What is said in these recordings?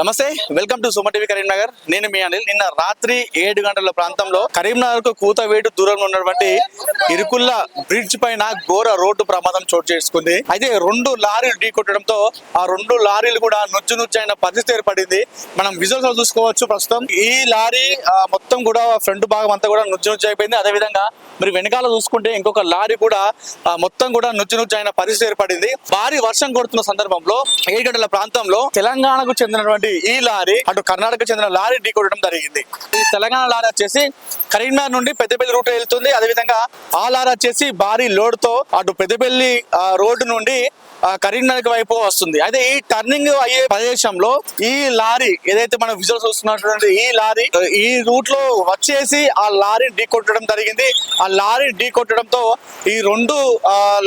నమస్తే welcome to Suma TV Karimnagar. నేను మీ అనిల్. నిన్న రాత్రి ఏడు గంటల ప్రాంతంలో కరీంనగర్కు కూతవేటు దూరంలో ఉన్నటువంటి ఇరుకుల్ల బ్రిడ్జ్ పైన ఘోర రోడ్డు ప్రమాదం చోటు చేసుకుంది. అయితే రెండు లారీలు ఢీకొట్టడంతో ఆ రెండు లారీలు కూడా నుజ్జు నుజ్జు అయిన పరిస్థితి ఏర్పడింది. మనం విజువల్స్ చూసుకోవచ్చు ప్రస్తుతం. ఈ లారీ మొత్తం కూడా ఫ్రంట్ భాగం అంతా కూడా నుజ్జు నుజ్జు అయిపోయింది. అదే విధంగా మరి వెనకాల చూసుకుంటే ఇంకొక లారీ కూడా మొత్తం కూడా నుజ్జు నుజ్జు అయిన పరిస్థితి ఏర్పడింది. భారీ వర్షం కొడుతున్న సందర్భంలో ఏడు గంటల ప్రాంతంలో తెలంగాణకు చెందినటువంటి ఈ లారీ అటు కర్ణాటక చెందిన లారీ ఢీకొట్టడం జరిగింది. ఈ తెలంగాణ లారీ వచ్చేసి కరీంనగర్ నుండి పెద్దపల్లి రూట్ వెళ్తుంది. అదేవిధంగా ఆ లారీ వచ్చేసి భారీ లోడ్తో అటు పెద్దపల్లి రోడ్డు నుండి కరీంనగర్ వైపు వస్తుంది. అయితే ఈ టర్నింగ్ అయ్యే ప్రదేశంలో ఈ లారీ ఏదైతే మనం విజువల్ చూస్తున్నటువంటి ఈ లారీ ఈ రూట్లో వచ్చేసి ఆ లారీ ఢీ కొట్టడం జరిగింది. ఆ లారీ ఢీ కొట్టడంతో ఈ రెండు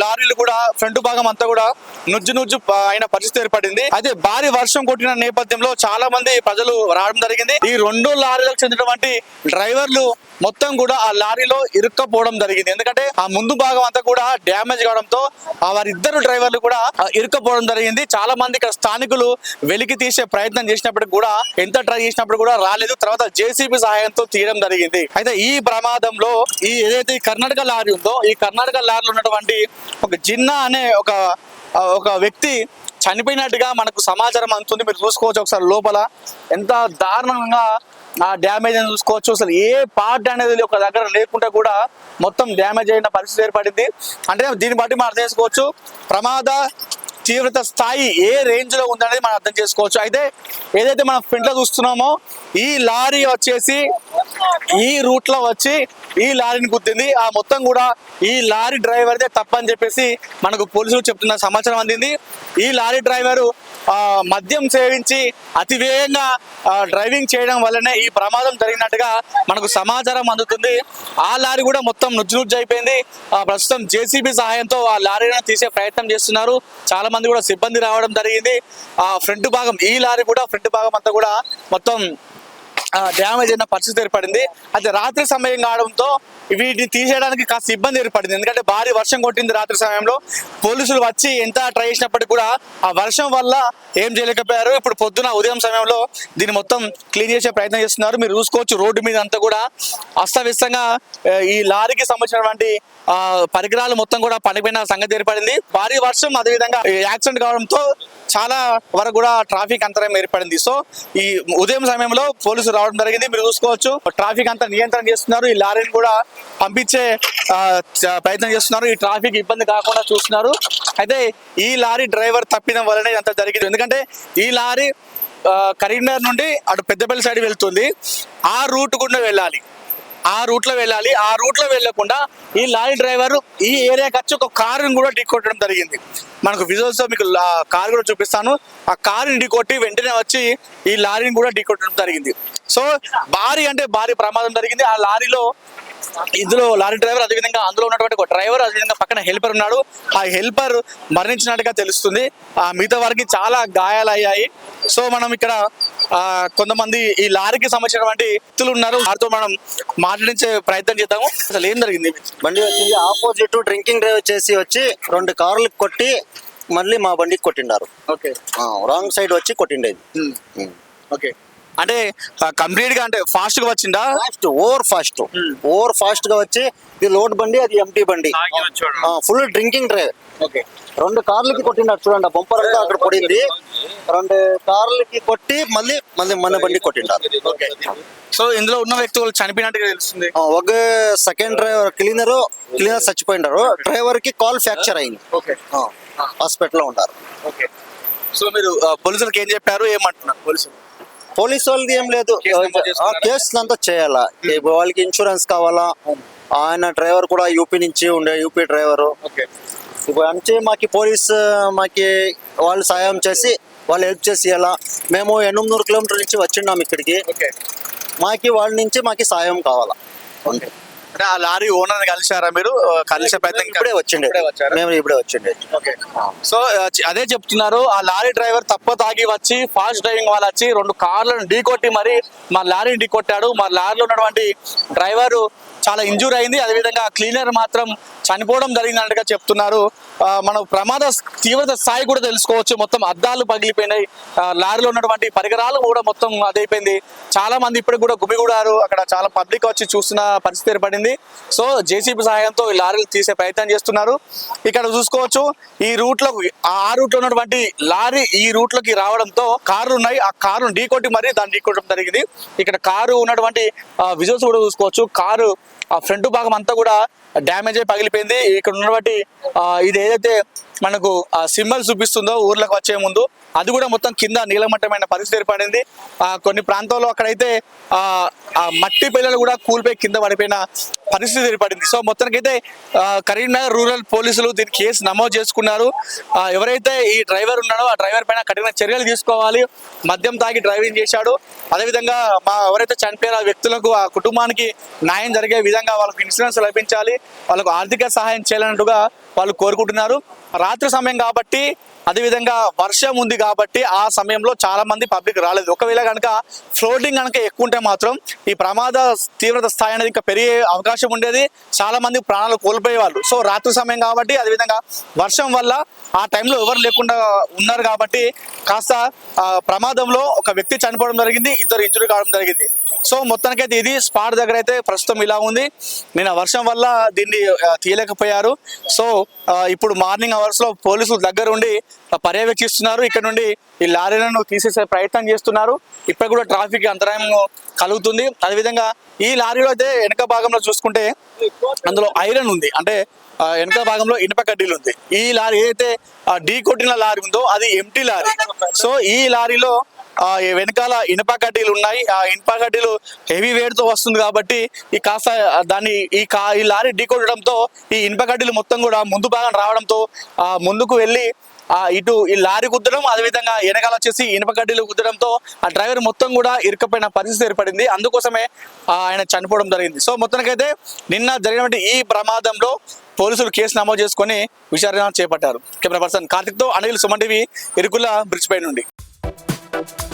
లారీలు కూడా ఫ్రంట్ భాగం అంతా కూడా నుజ్జు నుజ్జు అయిన పరిస్థితి ఏర్పడింది. అయితే భారీ వర్షం కొట్టిన నేపథ్యంలో చాలా మంది ప్రజలు రావడం జరిగింది. ఈ రెండు లారీలకు చెందినటువంటి డ్రైవర్లు మొత్తం కూడా ఆ లారీలో ఇరుక్కపోవడం జరిగింది. ఎందుకంటే ఆ ముందు భాగం అంతా కూడా డ్యామేజ్ కావడంతో ఆ వారిద్దరు డ్రైవర్లు కూడా ఇరుక్కపోవడం జరిగింది. చాలా మంది ఇక్కడ స్థానికులు వెలికి తీసే ప్రయత్నం చేసినప్పటికి కూడా ఎంత ట్రై చేసినప్పుడు కూడా రాలేదు. తర్వాత జేసీబీ సహాయంతో తీయడం జరిగింది. అయితే ఈ ప్రమాదంలో ఈ ఏదైతే కర్ణాటక లారీ ఉందో ఈ కర్ణాటక లారీలో ఉన్నటువంటి ఒక జిన్నా అనే ఒక ఒక వ్యక్తి చనిపోయినట్టుగా మనకు సమాచారం అందుతుంది. మీరు చూసుకోవచ్చు ఒకసారి లోపల. ఎంత దారుణంగా ఆ డ్యామేజ్ అని చూసుకోవచ్చు. అసలు ఏ పార్ట్ అనేది ఒక దగ్గర లేకుండా కూడా మొత్తం డ్యామేజ్ అయిన పరిస్థితి ఏర్పడింది. అంటే దీన్ని బట్టి మనం అర్థం చేసుకోవచ్చు. ప్రమాద తీవ్రత స్థాయి ఏ రేంజ్లో ఉందనేది మనం అర్థం చేసుకోవచ్చు. అయితే ఏదైతే మనం ఫ్రంట్లో చూస్తున్నామో ఈ లారీ వచ్చేసి ఈ రూట్లో వచ్చి ఈ లారీని గుర్తింది ఆ మొత్తం కూడా ఈ లారీ డ్రైవర్దే తప్పని చెప్పేసి మనకు పోలీసులు చెప్తున్న సమాచారం అందింది. ఈ లారీ డ్రైవరు మద్యం సేవించి అతి వేగంగా డ్రైవింగ్ చేయడం వల్లనే ఈ ప్రమాదం జరిగినట్టుగా మనకు సమాచారం అందుతుంది. ఆ లారీ కూడా మొత్తం నుజ్జు నుజ్జు అయిపోయింది. ప్రస్తుతం జేసీబీ సహాయంతో ఆ లారీని తీసే ప్రయత్నం చేస్తున్నారు. చాలా మంది కూడా సిబ్బంది రావడం జరిగింది. ఆ ఫ్రంట్ భాగం ఈ లారీ కూడా ఫ్రంట్ భాగం అంతా కూడా మొత్తం డ్యామేజ్ అయిన పరిస్థితి ఏర్పడింది. అది రాత్రి సమయం కావడంతో వీటిని తీసేయడానికి కాస్త ఇబ్బంది ఏర్పడింది. ఎందుకంటే భారీ వర్షం కొట్టింది రాత్రి సమయంలో. పోలీసులు వచ్చి ఎంత ట్రై చేసినప్పటికీ కూడా ఆ వర్షం వల్ల ఏం చేయలేకపోయారు. ఇప్పుడు పొద్దున ఉదయం సమయంలో దీన్ని మొత్తం క్లీన్ చేసే ప్రయత్నం చేస్తున్నారు. మీరు చూసుకోవచ్చు రోడ్డు మీద అంతా కూడా అస్తవ్యస్తంగా ఈ లారీకి సంబంధించినటువంటి ఆ, పరికరాలు మొత్తం కూడా పడిపోయిన సంగతి ఏర్పడింది. భారీ వర్షం అదేవిధంగా యాక్సిడెంట్ కావడంతో చాలా వరకు కూడా ట్రాఫిక్ అంతరం ఏర్పడింది. సో ఈ ఉదయం సమయంలో పోలీసులు రావడం జరిగింది. మీరు చూసుకోవచ్చు. ట్రాఫిక్ అంతా నియంత్రణ చేస్తున్నారు. ఈ లారీని కూడా పంపించే ప్రయత్నం చేస్తున్నారు. ఈ ట్రాఫిక్ ఇబ్బంది కాకుండా చూస్తున్నారు. అయితే ఈ లారీ డ్రైవర్ తప్పిదం వల్లనే అంత జరిగింది. ఎందుకంటే ఈ లారీ కరీంనగర్ నుండి అటు పెద్దపల్లి సైడ్ వెళ్తుంది. ఆ రూట్ గుండా వెళ్ళాలి. ఆ రూట్లో వెళ్ళాలి. ఆ రూట్లో వెళ్ళకుండా ఈ లారీ డ్రైవర్ ఈ ఏరియాకి వచ్చి ఒక కారుని కూడా ఢీకొట్టడం జరిగింది. మనకు విజువల్స్లో మీకు కారు కూడా చూపిస్తాను. ఆ కారుని ఢీకొట్టి వెంటనే వచ్చి ఈ లారీని కూడా ఢీకొట్టడం జరిగింది. సో భారీ అంటే భారీ ప్రమాదం జరిగింది. ఆ లారీలో ఇందులో లారీ డ్రైవర్ అదేవిధంగా అందులో ఉన్నటువంటి ఒక డ్రైవర్ అదేవిధంగా పక్కన హెల్పర్ ఉన్నాడు. ఆ హెల్పర్ మరణించినట్టుగా తెలుస్తుంది. ఆ మిగతా వారికి చాలా గాయాలయ్యాయి. సో మనం ఇక్కడ ఆ, కొంతమంది ఈ లారీకి సంబంధించినటువంటి వ్యక్తులు ఉన్నారు. వారితో మనం మాట్లాడించే ప్రయత్నం చేద్దాము. అసలు ఏం జరిగింది? బండి వచ్చింది ఆపోజిట్ డ్రింకింగ్ డ్రైవ్ చేసి వచ్చి రెండు కార్లు కొట్టి మళ్ళీ మా బండికి కొట్టిండారు. ఓకే. రాంగ్ సైడ్ వచ్చి కొట్టిండేది. ఓకే. అంటే కంప్లీట్గా అంటే ఫాస్ట్గా వచ్చిందా ఫాస్ట్ ఓవర్ ఫాస్ట్ ఓవర్ ఫాస్ట్గా వచ్చి ఇది లోడ్ బండి అది ఎంటీ బండి. Full drinking drive okay. రెండు కార్లకి కొట్టిండారు చూడండి బంపర్ అంతా అక్కడ పడింది. రెండు కార్లకి కొట్టి మళ్ళీ మళ్ళీ మన బండి కొట్టిండారు. సో ఇందులో ఉన్న వ్యక్తులు చనిపోయినట్టుగా తెలుస్తుంది. ఒక సెకండ్ డ్రైవర్ క్లీనర్ క్లీనర్ చచ్చిపోయినారు. డ్రైవర్కి కాల్ ఫ్రాక్చర్ అయింది. హాస్పిటల్లో ఉన్నారు. ఓకే సో మీరు పోలీసులకు ఏం చెప్పారు? ఏమంటున్నారు? పోలీసులు? పోలీస్ వాళ్ళది ఏం లేదు. కేసు నమోదు చేసుకున్నారా? కేసు అంతా చేయాలా? ఇప్పుడు వాళ్ళకి ఇన్సూరెన్స్ కావాలా? ఆయన డ్రైవర్ కూడా యూపీ నుంచి ఉండే యూపీ డ్రైవరు. అంటే మాకి పోలీస్ మాకి వాళ్ళు సాయం చేసి వాళ్ళు హెల్ప్ చేసి ఇలా మేము ఎనిమిది నూరు కిలోమీటర్ నుంచి వచ్చిన్నాం ఇక్కడికి. ఓకే మాకి వాళ్ళ నుంచి మాకి సాయం కావాలా? అంటే ఆ లారీ ఓనర్ కలిసారా మీరు? ఆ, కలిసే ప్రయత్నం ఇప్పుడే వచ్చిండే? మేము ఇప్పుడే వచ్చిండే. ఓకే. సో అదే చెప్తున్నారు ఆ లారీ డ్రైవర్ తప్ప తాగి వచ్చి ఫాస్ట్ డ్రైవింగ్ వాళ్ళు వచ్చి రెండు కార్లను ఢీకొట్టి మరి మా లారీని ఢీకొట్టాడు. మా లారీలో ఉన్నటువంటి డ్రైవర్ చాలా ఇంజూర్ అయింది. అదేవిధంగా క్లీనర్ మాత్రం చనిపోవడం జరిగిందన్నట్టుగా చెప్తున్నారు. మనం ప్రమాద తీవ్రత స్థాయి కూడా తెలుసుకోవచ్చు. మొత్తం అద్దాలు పగిలిపోయినాయి. లారీలో ఉన్నటువంటి పరికరాలు కూడా మొత్తం అదైపోయింది. చాలా మంది ఇప్పటికి కూడా గుమిగూడారు. అక్కడ చాలా పబ్లిక్ వచ్చి చూస్తున్న పరిస్థితి ఏర్పడింది. సో జేసీబీ సహాయంతో ఈ లారీలు తీసే ప్రయత్నం చేస్తున్నారు. ఇక్కడ చూసుకోవచ్చు ఈ రూట్లో ఆ రూట్లో ఉన్నటువంటి లారీ ఈ రూట్లోకి రావడంతో కార్లు ఉన్నాయి. ఆ కారు ఢీకొట్టి మరి దాన్ని ఢీకొట్టడం జరిగింది. ఇక్కడ కారు ఉన్నటువంటి విజువల్స్ కూడా చూసుకోవచ్చు. కారు ఆ ఫ్రంట్ భాగం అంతా కూడా డ్యామేజ్ అయి పగిలిపోయింది. ఇక్కడ ఉన్నటువంటి ఇది ఏదైతే మనకు ఆ సింబల్ చూపిస్తుందో ఊర్లకు వచ్చే ముందు అది కూడా మొత్తం కింద నీలమట్టమైన పరిస్థితి ఏర్పడింది. కొన్ని ప్రాంతాల్లో అక్కడైతే ఆ మట్టి పిల్లలు కూడా కూలిపోయి కింద పడిపోయిన పరిస్థితి ఏర్పడింది. సో మొత్తానికైతే అయితే కరీంనగర్ రూరల్ పోలీసులు దీని కేసు నమోదు చేసుకున్నారు. ఎవరైతే ఈ డ్రైవర్ ఉన్నాడో ఆ డ్రైవర్ పైన కఠిన చర్యలు తీసుకోవాలి. మద్యం తాగి డ్రైవింగ్ చేశాడు. అదేవిధంగా మా ఎవరైతే చనిపోయిన ఆ వ్యక్తులకు ఆ కుటుంబానికి న్యాయం జరిగే విధంగా వాళ్ళకు ఇన్సూరెన్స్ లభించాలి. వాళ్ళకు ఆర్థిక సహాయం చేయాలన్నట్టుగా వాళ్ళు కోరుకుంటున్నారు. రాత్రి సమయం కాబట్టి అదేవిధంగా వర్షం ఉంది కాబట్టి ఆ సమయంలో చాలా మంది పబ్లిక్ రాలేదు. ఒకవేళ కనుక ఫ్లోటింగ్ కనుక ఎక్కువ ఉంటే మాత్రం ఈ ప్రమాద తీవ్రత స్థాయి అనేది ఇంకా పెరిగే అవకాశం ఉండేది. చాలా మంది ప్రాణాలు కోల్పోయేవాళ్ళు. సో రాత్రి సమయం కాబట్టి అదేవిధంగా వర్షం వల్ల ఆ టైంలో ఎవరు లేకుండా ఉన్నారు కాబట్టి కాస్త ప్రమాదంలో ఒక వ్యక్తి చనిపోవడం జరిగింది ఇద్దరు ఇంజురీ కావడం జరిగింది. సో మొత్తానికైతే ఇది స్పాట్ దగ్గర అయితే ప్రస్తుతం ఇలా ఉంది. నిన్న వర్షం వల్ల దీన్ని తీయలేకపోయారు. సో ఇప్పుడు మార్నింగ్ అవర్స్లో పోలీసులు దగ్గర ఉండి పర్యవేక్షిస్తున్నారు. ఇక్కడ నుండి ఈ లారీలను తీసేసే ప్రయత్నం చేస్తున్నారు. ఇప్పుడు కూడా ట్రాఫిక్ అంతరాయం కలుగుతుంది. అదేవిధంగా ఈ లారీలో అయితే వెనక భాగంలో చూసుకుంటే అందులో ఐరన్ ఉంది. అంటే వెనక భాగంలో ఇనుప కడ్డీలు ఉంది. ఈ లారీ ఏదైతే డీ ఢీ కొట్టిన లారీ ఉందో అది ఎంటీ లారీ. సో ఈ లారీలో వెనకాల ఇనుప కడ్డీలు ఉన్నాయి. ఆ ఇనుప కడ్డీలు హెవీ వెయిట్తో వస్తుంది కాబట్టి ఈ కాస్త దాన్ని ఈ కా ఈ లారీ ఢీకొట్టడంతో ఈ ఇనుప కడ్డీలు మొత్తం కూడా ముందు భాగం రావడంతో ఆ ముందుకు వెళ్ళి ఆ ఇటు ఈ లారీ గుద్దడం అదేవిధంగా వెనకాల వచ్చేసి ఇనుప కడ్డీలు గుద్దడంతో ఆ డ్రైవర్ మొత్తం కూడా ఇరుకపోయిన పరిస్థితి ఏర్పడింది. అందుకోసమే ఆయన చనిపోవడం జరిగింది. సో మొత్తానికైతే నిన్న జరిగినటువంటి ఈ ప్రమాదంలో పోలీసులు కేసు నమోదు చేసుకొని విచారణ చేపట్టారు. కెమెరా పర్సన్ కార్తిక్తో అనిల్ సుమన్ టీవీ ఇరుకుల బ్రిడ్జ్ పై నుండి. Bye.